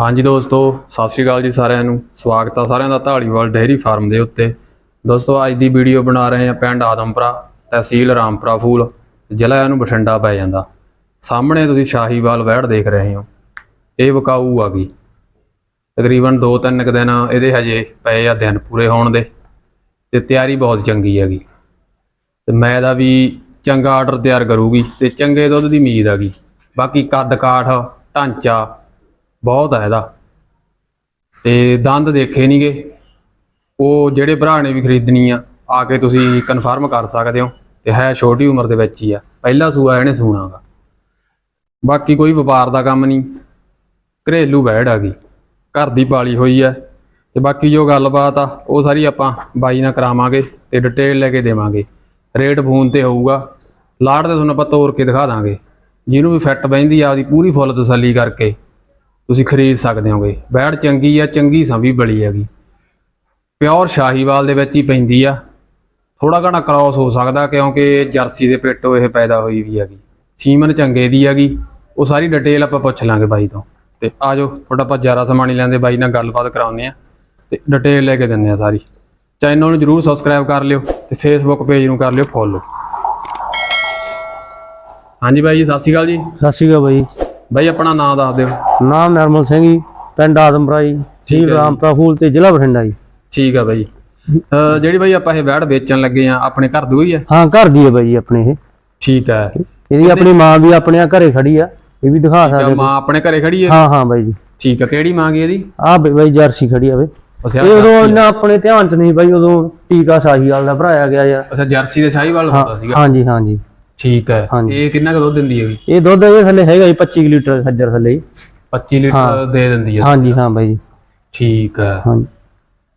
ਹਾਂਜੀ ਦੋਸਤੋ, ਸਤਿ ਸ਼੍ਰੀ ਅਕਾਲ ਜੀ ਸਾਰਿਆਂ ਨੂੰ। ਸਵਾਗਤ ਆ ਸਾਰਿਆਂ ਦਾ ਢਾਲੀਵਾਲ ਡੇਅਰੀ ਫਾਰਮ ਦੇ ਉੱਤੇ। ਦੋਸਤੋ, ਅੱਜ ਦੀ ਵੀਡੀਓ ਬਣਾ ਰਹੇ ਹਾਂ ਪਿੰਡ ਆਦਮਪੁਰਾ, ਤਹਿਸੀਲ ਰਾਮਪੁਰਾ ਫੂਲ, ਜ਼ਿਲ੍ਹਾ ਇਹਨੂੰ ਬਠਿੰਡਾ ਪੈ ਜਾਂਦਾ। ਸਾਹਮਣੇ ਤੁਸੀਂ ਸ਼ਾਹੀਵਾਲ ਵਹਿੜ ਦੇਖ ਰਹੇ ਹੋ। ਇਹ ਵਿਕਾਊ ਆ ਗਈ। ਤਕਰੀਬਨ 2-3 ਕੁ ਦਿਨ ਇਹਦੇ ਹਜੇ ਪਏ ਆ ਦਿਨ ਪੂਰੇ ਹੋਣ ਦੇ, ਤੇ ਤਿਆਰੀ ਬਹੁਤ ਚੰਗੀ ਹੈਗੀ। ਤੇ ਮੈਂ ਇਹਦਾ ਵੀ ਚੰਗਾ ਆਰਡਰ ਤਿਆਰ ਕਰੂਗੀ, ਤੇ ਚੰਗੇ ਦੁੱਧ ਦੀ ਉਮੀਦ ਹੈਗੀ ਬਾਕੀ ਕੱਦ ਕਾਠ, ਢਾਂਚਾ ਬਹੁਤ ਆ ਇਹਦਾ। ਤੇ ਦੰਦ ਦੇਖੇ ਨਹੀਂਗੇ ਉਹ ਜਿਹੜੇ ਭਰਾ ਨੇ ਵੀ ਖਰੀਦਣੀ ਆ ਆ ਕੇ ਤੁਸੀਂ ਕਨਫਰਮ ਕਰ ਸਕਦੇ ਹੋ। ਤੇ ਹੈ ਛੋਟੀ ਉਮਰ ਦੇ ਵਿੱਚ ਹੀ ਆ। ਪਹਿਲਾ ਸੂਆ ਇਹਨੇ ਸੂਣਾਗਾ ਬਾਕੀ ਕੋਈ ਵਪਾਰ ਦਾ ਕੰਮ ਨਹੀਂ। ਘਰੇਲੂ ਬੈੜ ਆ ਗਈ। ਘਰ ਦੀ ਪਾਲੀ ਹੋਈ ਹੈ ਤੇ ਬਾਕੀ ਜੋ ਗੱਲਬਾਤ ਆ, ਉਹ ਸਾਰੀ ਆਪਾਂ ਬਾਈ ਨਾਲ ਕਰਾਵਾਂਗੇ ਤੇ ਡਿਟੇਲ ਲੈ ਕੇ ਦੇਵਾਂਗੇ। ਰੇਟ ਫੋਨ ਤੇ ਹੋਊਗਾ। ਲਾੜ ਤੇ ਤੁਹਾਨੂੰ ਆਪਾਂ ਤੋੜ ਕੇ ਦਿਖਾ ਦਾਂਗੇ। ਜਿਹਨੂੰ ਵੀ ਫਿੱਟ ਬੈਂਦੀ ਆ ਉਹਦੀ ਪੂਰੀ ਫੁੱਲ ਤਸੱਲੀ ਕਰਕੇ। ਤੁਸੀਂ ਖਰੀਦ ਸਕਦੇ ਹੋਗੇ। ਬੈੜ ਚੰਗੀ ਆ, ਚੰਗੀ ਸੰਭੀ ਬਲੀ ਹੈਗੀ। ਪਿਓਰ ਸ਼ਾਹੀਵਾਲ ਦੇ ਵਿੱਚ ਹੀ ਪੈਂਦੀ ਆ। ਥੋੜਾ ਘਣਾ ਕ੍ਰਾਸ ਹੋ ਸਕਦਾ ਕਿਉਂਕਿ ਜਰਸੀ ਦੇ ਪਿੱਟੋ ਇਹ ਪੈਦਾ ਹੋਈ ਵੀ ਹੈਗੀ। ਸੀਮਨ ਚੰਗੇ ਦੀ ਹੈਗੀ। ਉਹ ਸਾਰੀ ਡਿਟੇਲ ਆਪਾਂ ਪੁੱਛ ਲਾਂਗੇ ਬਾਈ ਤੋਂ। ਤੇ ਆਜੋ ਥੋੜਾ ਆਪਾਂ ਜ਼ਿਆਦਾ ਸਮਾਂ ਨਹੀਂ ਲੈਂਦੇ, ਬਾਈ ਨਾਲ ਗੱਲਬਾਤ ਕਰਾਉਂਦੇ ਆ। ਤੇ ਡਿਟੇਲ ਲੈ ਕੇ ਦਿੰਦੇ ਆ ਸਾਰੀ। ਚੈਨਲ ਨੂੰ ਜਰੂਰ ਸਬਸਕ੍ਰਾਈਬ ਕਰ ਲਿਓ ਤੇ ਫੇਸਬੁੱਕ ਪੇਜ ਨੂੰ ਕਰ ਲਿਓ ਫੋਲੋ ਹਾਂਜੀ ਬਾਈ ਜੀ, ਸਤਿ ਸ਼੍ਰੀ ਅਕਾਲ ਜੀ। ਸਤਿ ਸ਼੍ਰੀ ਅਕਾਲ ਬਾਈ। ਬਾਈ ਆਪਣਾ ਨਾਮ ਦੱਸ ਦਿਓ। ਨਾਮ ਨਰਮਲ ਸਿੰਘ ਜੀ ਪਿੰਡ ਆਦਮਪੁਰਾ ਜੀ। ਠੀਕ। ਰਾਮਪੁਰਾ ਫੂਲ ਤੇ ਜ਼ਿਲ੍ਹਾ ਬਠਿੰਡਾ ਜੀ। ਠੀਕ ਆ ਬਾਈ। ਜਿਹੜੀ ਬਾਈ ਆਪਾਂ ਇਹ ਵੈੜ ਵੇਚਣ ਲੱਗੇ ਆ ਆਪਣੇ ਘਰ ਦੀ ਹੋਈ ਆ? ਹਾਂ ਘਰ ਦੀ ਹੈ ਬਾਈ ਆਪਣੇ ਇਹ। ਠੀਕ ਹੈ ਇਹਦੀ ਆਪਣੀ ਮਾਂ ਵੀ ਆਪਣੇ ਆ ਘਰੇ ਖੜੀ ਆ ਇਹ ਵੀ ਦਿਖਾ ਸਕਦੇ ਮਾਂ ਆਪਣੇ ਘਰੇ ਖੜੀ ਹੈ ਹਾਂ ਹਾਂ ਬਾਈ ਜੀ। ਠੀਕ ਆ ਕਿਹੜੀ ਮਾਂ ਗਈ ਇਹਦੀ? ਆ ਬਾਈ ਜਰਸੀ ਖੜੀ ਆ ਵੇ ਇਹ ਉਦੋਂ ਇੰਨਾ ਆਪਣੇ ਧਿਆਨ ਚ ਨਹੀਂ ਬਾਈ ਉਦੋਂ ਟੀਕਾ ਸਾਹੀਵਾਲ ਦਾ ਭਰਾਇਆ ਗਿਆ ਯਾਰ ਅੱਛਾ ਜਰਸੀ ਦੇ ਸਾਹੀਵਾਲ ਹੁੰਦਾ ਸੀਗਾ। ਹਾਂਜੀ ਹਾਂਜੀ। ਠੀਕ ਹੈ। ਹਾਂਜੀ। ਇਹ ਕਿੰਨਾ ਕੁ ਦੁੱਧ ਦਿੰਦੀ ਹੈਗੀ ਇਹ ਦੁੱਧ ਇਹਦੇ ਥੱਲੇ ਹੈਗਾ ਜੀ 25 ਕੁ ਲੀਟਰ ਖੱਜਰ ਥੱਲੇ ਜੀ। 25 ਲੀਟਰ ਦੇ ਦਿੰਦੀ ਹੈ। ਹਾਂਜੀ ਹਾਂ ਬਾਈ ਜੀ। ਠੀਕ ਹੈ। ਹਾਂਜੀ।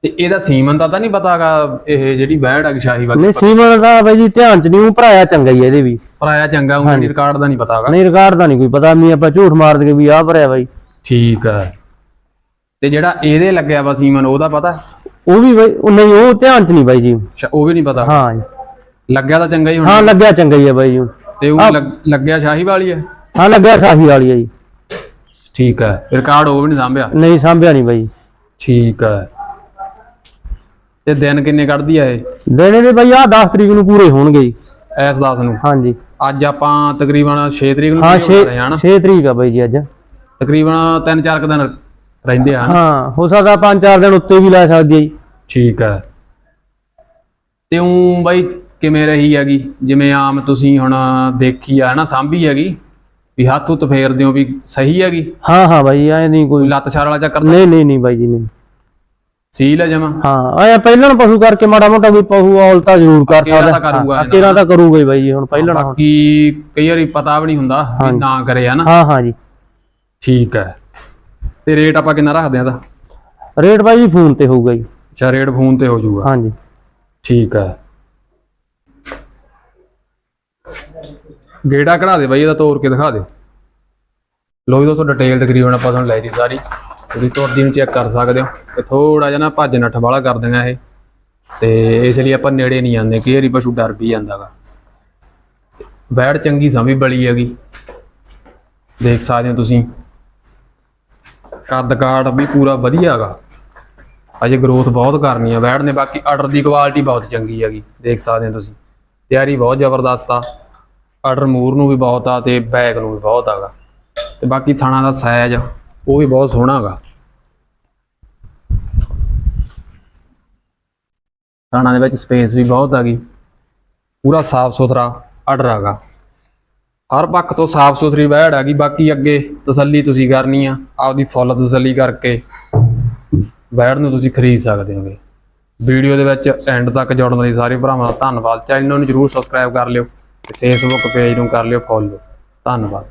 ਤੇ ਇਹਦਾ ਸੀਮਨ ਦਾ ਤਾਂ ਨਹੀਂ ਪਤਾਗਾ ਇਹ ਜਿਹੜੀ ਵੈੜ ਹੈਗੀ ਸ਼ਾਹੀਵਾਲ ਨਹੀਂ ਸੀਮਨ ਦਾ ਬਾਈ ਜੀ ਧਿਆਨ ਚ ਨਹੀਂ ਉਹ ਭਰਾਇਆ ਚੰਗਾ ਹੀ ਇਹਦੇ ਵੀ। ਭਰਾਇਆ ਚੰਗਾ ਉਹ ਰਿਕਾਰਡ ਦਾ ਨਹੀਂ ਪਤਾਗਾ ਨਹੀਂ ਰਿਕਾਰਡ ਦਾ ਨਹੀਂ ਕੋਈ ਪਤਾ ਮੀ ਆਪਾਂ ਝੂਠ ਮਾਰ ਦਗੇ ਵੀ ਆਹ ਭਰਿਆ ਬਾਈ। ਠੀਕ ਹੈ। ਤੇ ਜਿਹੜਾ ਇਹਦੇ ਲੱਗਿਆ ਵਾ ਸੀਮਨ ਉਹਦਾ ਪਤਾ? ਉਹ ਵੀ ਬਾਈ ਉਹ ਨਹੀਂ ਉਹ ਧਿਆਨ ਚ ਨਹੀਂ ਬਾਈ ਜੀ। ਅੱਛਾ, ਉਹ ਵੀ ਨਹੀਂ ਪਤਾ? ਹਾਂ ਜੀ। ਲੱਗਿਆ ਤਾਂ ਚੰਗਾ ਹੀ ਹੁਣ। ਹਾਂ ਲੱਗਿਆ ਚੰਗਾ ਹੀ ਆ ਬਾਈ ਜੀ ਤੇ ਉਹ ਲੱਗ- ਲੱਗਿਆ ਸ਼ਾਹੀਵਾਲ ਹੀ ਹੈ ਹਾਂ ਲੱਗਿਆ ਸਾਹੀ ਵਾਲੀ ਆ ਜੀ। ਠੀਕ ਹੈ ਰਿਕਾਰਡ ਉਹ ਵੀ ਨਹੀਂ ਸਾਂਭਿਆ? ਨਹੀਂ ਸਾਂਭਿਆ ਨਹੀਂ ਬਾਈ। ਠੀਕ ਹੈ ਤੇ ਦਿਨ ਕਿੰਨੇ ਕੱਢਦੀ ਆ ਇਹ? ਦੇਣੇ ਦੇ ਬਾਈ ਆ 10 ਤਰੀਕ ਨੂੰ ਪੂਰੇ ਹੋਣਗੇ ਜੀ। ਐਸ 10 ਨੂੰ? ਹਾਂਜੀ। ਅੱਜ ਆਪਾਂ ਤਕਰੀਬਨ 6 ਤਰੀਕ ਨੂੰ ਹਾਂ video 6 ਬਣਾ ਰਹੇ ਹਾਂ ਨਾ 6 ਤਰੀਕ ਆ ਬਾਈ ਜੀ ਅੱਜ। ਤਕਰੀਬਨ 3-4 ਕੁ ਦਿਨ ਰਹਿੰਦੇ ਆ ਹਾਂ ਹੋ ਸਕਦਾ 5-4 ਦਿਨ ਉੱਤੇ ਵੀ ਲੈ ਸਕਦੀ ਆ ਜੀ। ਠੀਕ ਹੈ ਤੇ ਉਹ ਬਾਈ ਕਿਵੇਂ ਰਹੀ ਹੈਗੀ? ਜਿਵੇਂ ਆਮ ਤੁਸੀਂ ਹੁਣ ਦੇਖੀ ਆ ਨਾ ਸਾਂਭੀ ਹੈਗੀ? ਵੀ ਹੱਥ ਉੱਤ ਫੇਰਦੇ ਹੋ ਵੀ ਸਹੀ ਹੈਗੀ? ਹਾਂ ਹਾਂ ਬਾਈ ਐ ਨਹੀਂ ਕੋਈ ਲੱਤ ਛਾਰ ਵਾਲਾ ਚੱਕਰ ਨਹੀਂ ਨਹੀਂ ਨਹੀਂ ਬਾਈ ਜੀ ਨਹੀਂ। ਸੀਲ ਹੈ ਜਮਾ? ਹਾਂ ਆਇਆ ਪਹਿਲਾਂ ਪਸ਼ੂ ਕਰਕੇ ਮਾੜਾ ਮੋਟਾ ਕੋਈ ਪਸ਼ੂ ਔਲ ਤਾਂ ਜ਼ਰੂਰ ਕਰ ਸਕਦਾ। ਅਕੇਲਾ ਤਾਂ ਕਰੂਗਾ ਹੀ ਬਾਈ ਜੀ ਹੁਣ ਪਹਿਲਾਂ ਹੁਣ। ਬਾਕੀ ਕਈ ਵਾਰੀ ਪਤਾ ਵੀ ਨਹੀਂ ਹੁੰਦਾ ਵੀ ਹਾਂਜੀ। ਨਾ ਕਰੇ ਹਨਾ। ਹਾਂ ਹਾਂ ਜੀ। ਠੀਕ ਹੈ। ਤੇ ਰੇਟ ਆਪਾਂ ਕਿੰਨਾ ਰੱਖਦੇ ਆ ਦਾ ਰੇਟ ਬਾਈ ਜੀ ਫੋਨ ਤੇ ਹੋਊਗਾ ਜੀ। ਅੱਛਾ ਰੇਟ ਫੋਨ ਤੇ ਹੋ ਜਾਊਗਾ। ਹਾਂਜੀ। ਠੀਕ ਹੈ। ਗੇੜਾ ਕਢਾ ਦੇ ਬਾਈ, ਇਹਦਾ ਤੋੜ ਕੇ ਦਿਖਾ ਦੇ। ਲੋ ਜੀ ਦੋਸਤੋ ਡਿਟੇਲ ਤਕਰੀਬਨ ਆਪਾਂ ਤੁਹਾਨੂੰ ਲੈ ਦੀ ਸਾਰੀ। ਤੁਸੀਂ ਤੁਰਦੀ ਨੂੰ ਚੈੱਕ ਕਰ ਸਕਦੇ ਹੋ ਤੇ ਥੋੜਾ ਜਿਹਾ ਨਾ ਭੱਜ ਨੱਠ ਵਾਲਾ ਕਰ ਦਿੰਗਾ ਇਹ। ਤੇ ਇਸ ਲਈ ਆਪਾਂ ਨੇੜੇ ਨਹੀਂ ਜਾਂਦੇ ਕਿ ਵਾਰੀ ਪਸ਼ੂ ਡਰ ਵੀ ਜਾਂਦਾਗਾ। ਬੈੜ ਚੰਗੀ ਸਮਝ ਬਲੀ ਹੈਗੀ। ਦੇਖ ਸਕਦੇ ਹੋ ਤੁਸੀਂ। ਕੱਦ ਕਾਟ ਵੀ ਪੂਰਾ ਵਧੀਆ ਹੈਗਾ ਅਜੇ ਗਰੋਥ ਬਹੁਤ ਕਰਨੀ ਆ। ਬੈੜ ਨੇ ਬਾਕੀ ਆਰਡਰ ਦੀ ਕੁਆਲਿਟੀ ਬਹੁਤ ਚੰਗੀ ਹੈਗੀ। ਦੇਖ ਸਕਦੇ ਹੋ ਤੁਸੀਂ। ਤਿਆਰੀ ਬਹੁਤ ਜ਼ਬਰਦਸਤ ਆ। ਆਰਡਰ ਮੂਰ ਨੂੰ ਵੀ ਬਹੁਤ ਆ ਤੇ ਬੈਗ ਨੂੰ ਵੀ ਬਹੁਤ ਆਗਾ। ਤੇ ਬਾਕੀ ਥਾਣਾ ਦਾ ਸਾਈਜ਼ ਉਹ ਵੀ ਬਹੁਤ ਸੋਹਣਾ ਹੈਗਾ ਥਾਣਾ ਦੇ ਵਿੱਚ ਸਪੇਸ ਵੀ ਬਹੁਤ ਹੈਗੀ। ਪੂਰਾ ਸਾਫ਼ ਸੁਥਰਾ ਆਰਡਰ ਹੈਗਾ। ਹਰ ਪੱਖ ਤੋਂ ਸਾਫ਼ ਸੁਥਰੀ ਬੈੜ ਹੈਗੀ, ਬਾਕੀ ਅੱਗੇ ਤਸੱਲੀ ਤੁਸੀਂ ਕਰਨੀ ਆ, ਆਪਦੀ ਫੁੱਲ ਤਸੱਲੀ ਕਰਕੇ ਬੈੜ ਨੂੰ ਤੁਸੀਂ ਖਰੀਦ ਸਕਦੇ ਹੋਗੇ। ਵੀਡੀਓ ਦੇ ਵਿੱਚ ਐਂਡ ਤੱਕ ਜੁੜਨ ਲਈ ਸਾਰੇ ਭਰਾਵਾਂ ਦਾ ਧੰਨਵਾਦ। ਚੈਨਲ ਨੂੰ ਜਰੂਰ ਸਬਸਕ੍ਰਾਈਬ ਕਰ ਲਿਓ। ਤੇ ਫੇਸਬੁੱਕ ਪੇਜ ਨੂੰ ਕਰ ਲਿਓ ਫੋਲੋ ਧੰਨਵਾਦ।